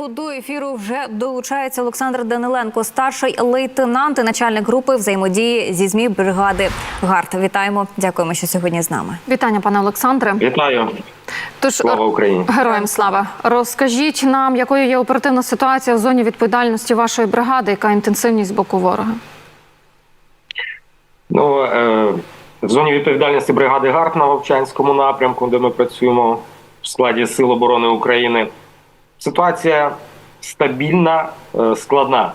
ранку до ефіру вже долучається Олександр Даниленко, старший лейтенант і начальник групи взаємодії зі змі бригади ГАРД. Вітаємо, дякуємо, що сьогодні з нами. Вітання, пане Олександре. Вітаю, Тож слава Україні. героям слава. Розкажіть нам, якою є оперативна ситуація в зоні відповідальності вашої бригади, яка інтенсивність з боку ворога? Ну е, в зоні відповідальності бригади ГАРД на Вовчанському напрямку, де ми працюємо в складі Сил оборони України. Ситуація стабільна, е, складна.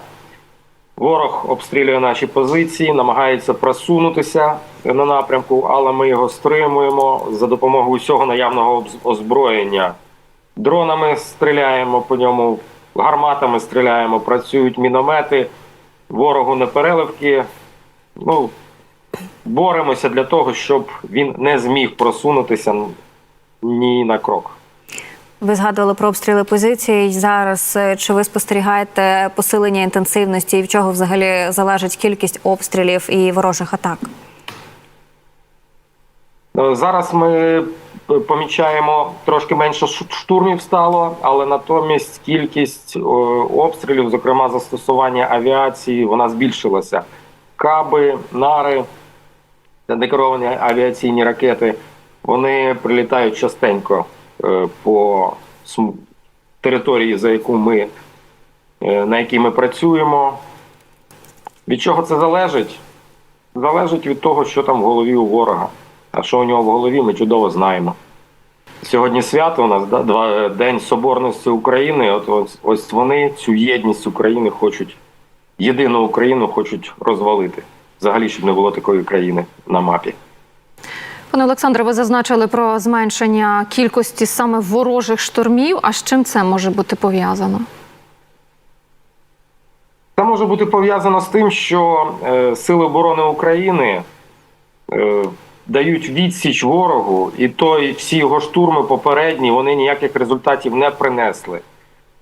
Ворог обстрілює наші позиції, намагається просунутися на напрямку, але ми його стримуємо за допомогою усього наявного озброєння. Дронами стріляємо по ньому, гарматами стріляємо, працюють міномети, ворогу не переливки. Ну, боремося для того, щоб він не зміг просунутися ні на крок. Ви згадували про обстріли позицій. Зараз е, чи ви спостерігаєте посилення інтенсивності і в чого взагалі залежить кількість обстрілів і ворожих атак? Е, Зараз ми помічаємо трошки менше штурмів стало, але натомість кількість е, обстрілів, зокрема застосування авіації, вона збільшилася. Каби, нари, та декоровані авіаційні ракети, вони прилітають частенько е, по території, за яку ми, е, на якій ми працюємо. Від чого це залежить? Залежить від того, що там в голові у ворога. А що у нього в голові, ми чудово знаємо. Сьогодні свято у нас да, два, День Соборності України. От ось, ось вони цю єдність України хочуть, єдину Україну хочуть розвалити. Взагалі, щоб не було такої країни на мапі. Пане Олександре, ви зазначили про зменшення кількості саме ворожих штурмів. А з чим це може бути пов'язано? Це може бути пов'язано з тим, що е, Сили оборони України е, дають відсіч ворогу, і той всі його штурми попередні вони ніяких результатів не принесли.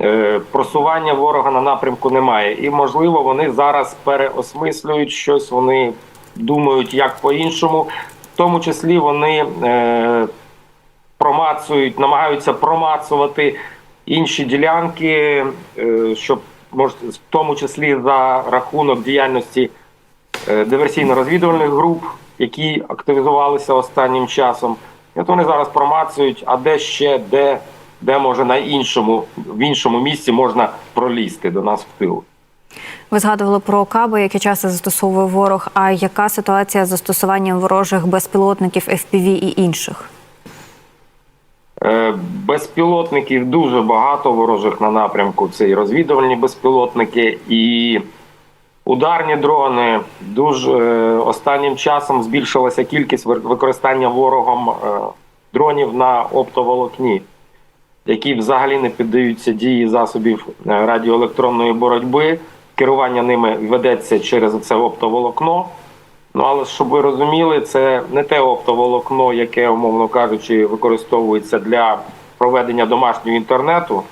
Е, просування ворога на напрямку немає. І, можливо, вони зараз переосмислюють щось, вони думають як по-іншому. В тому числі вони е, промацують, намагаються промацувати інші ділянки, е, щоб може, в тому числі за рахунок діяльності е, диверсійно-розвідувальних груп, які активізувалися останнім часом. І от вони зараз промацують, а де ще, де, де може на іншому, в іншому місці можна пролізти до нас в тил. Ви згадували про каби, які часто застосовує ворог. А яка ситуація з застосуванням ворожих безпілотників FPV і інших? Е, Безпілотників дуже багато ворожих на напрямку. Це і розвідувальні безпілотники, і ударні дрони. Дуже е, останнім часом збільшилася кількість використання ворогом е, дронів на оптоволокні, які взагалі не піддаються дії засобів радіоелектронної боротьби. Керування ними ведеться через це оптоволокно. Ну, але щоб ви розуміли, це не те оптоволокно, яке, умовно кажучи, використовується для проведення домашнього інтернету.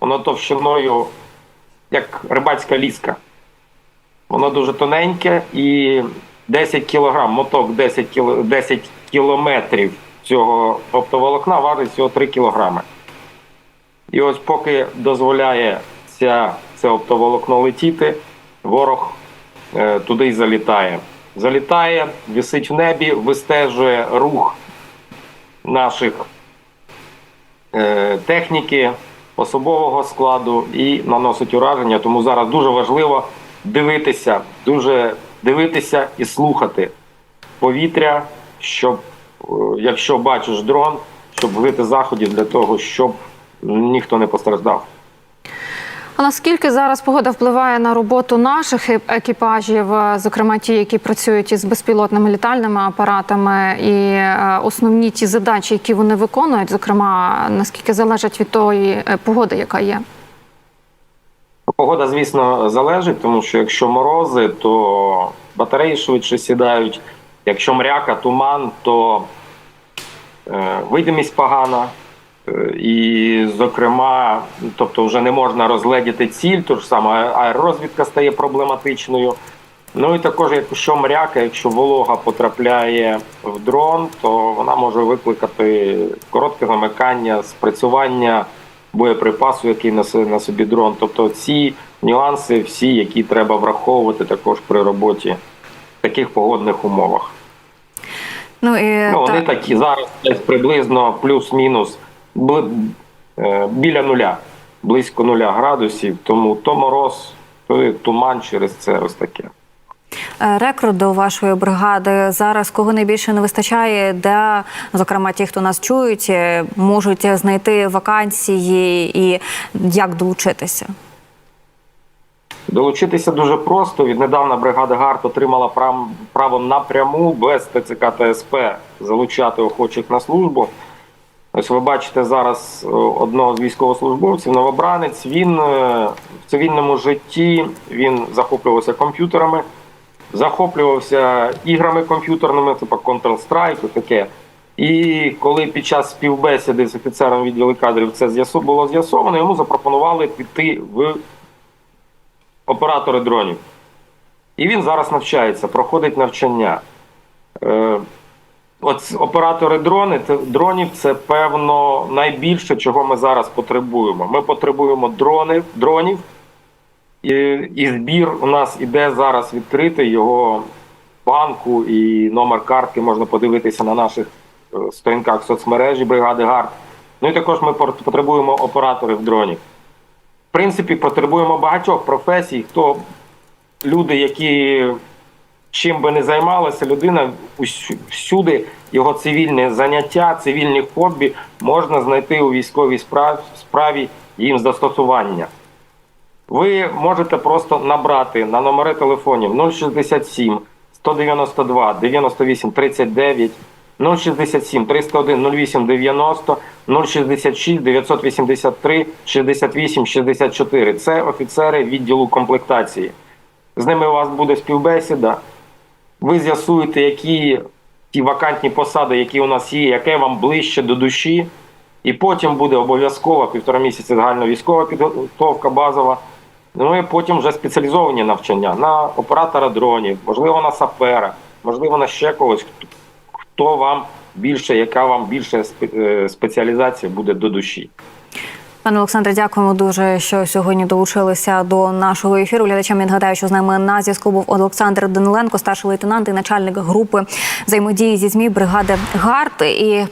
Воно товщиною, як рибацька ліска. Воно дуже тоненьке і 10 кілограм, моток 10, кіло, 10 кілометрів цього оптоволокна важить всього 3 кілограми. І ось поки дозволяє ця, це оптоволокно летіти, ворог е, туди й залітає. Залітає, висить в небі, вистежує рух наших е, техніки, особового складу і наносить ураження. Тому зараз дуже важливо дивитися, дуже дивитися і слухати повітря, щоб, е, якщо бачиш дрон, щоб вжити заходів для того, щоб ніхто не постраждав. Наскільки зараз погода впливає на роботу наших екіпажів, е, зокрема ті, які працюють із безпілотними літальними апаратами, і е, основні ті задачі, які вони виконують, зокрема наскільки залежать від тої е, погоди, яка є? Погода, звісно, залежить, тому що якщо морози, то батареї швидше сідають. Якщо мряка, туман, то видимість погана. Е, І, зокрема, тобто вже не можна розгледіти ціль, то ж саме аеророзвідка стає проблематичною. Ну і також, якщо мряка, якщо волога потрапляє в дрон, то вона може викликати коротке замикання, спрацювання боєприпасу, який несе на собі дрон. Тобто ці нюанси, всі, які треба враховувати також при роботі в таких погодних умовах. Ну і Ну, вони та- такі зараз приблизно плюс-мінус біля нуля, близько нуля градусів. Тому то мороз, то і туман через це ось таке. Е, рекорду вашої бригади зараз кого найбільше не вистачає, де зокрема ті, хто нас чують, е, можуть знайти вакансії і як долучитися. Долучитися дуже просто. Віднедавна бригада ГАРД отримала право напряму без ТЦК та СП залучати охочих на службу. Ось ви бачите зараз е, одного з військовослужбовців, новобранець. Він е, в цивільному житті він захоплювався комп'ютерами, захоплювався іграми комп'ютерними, типу Counter-Strike, і таке. І коли під час співбесіди з офіцером відділу кадрів це було з'ясовано, йому запропонували піти в оператори дронів. І він зараз навчається, проходить навчання. От оператори дрони, дронів це певно найбільше, чого ми зараз потребуємо. Ми потребуємо дрони, дронів, і, і збір у нас іде зараз відкритий. Його банку і номер картки можна подивитися на наших е, сторінках соцмережі бригади ГАРД. Ну і також ми потребуємо операторів дронів. В принципі, потребуємо багатьох професій, хто люди, які чим би не займалася людина, всюди його цивільне заняття, цивільні хобі можна знайти у військовій справі їм застосування. Ви можете просто набрати на номери телефонів 067 192 98 39, 067 301 08 90, 066 983 68 64. Це офіцери відділу комплектації. З ними у вас буде співбесіда. Ви з'ясуєте, які ті вакантні посади, які у нас є, яке вам ближче до душі. І потім буде обов'язково півтора місяці загальна військова підготовка базова. Ну і потім вже спеціалізовані навчання на оператора дронів, можливо, на сапера, можливо, на ще когось, хто- вам більше, яка вам більше е, спеціалізація буде до душі. Пане Олександре, дякуємо дуже, що сьогодні долучилися до нашого ефіру. Глядачам я нагадаю, що з нами на зв'язку був Олександр Даниленко, старший лейтенант і начальник групи взаємодії зі змі бригади ГАРД. І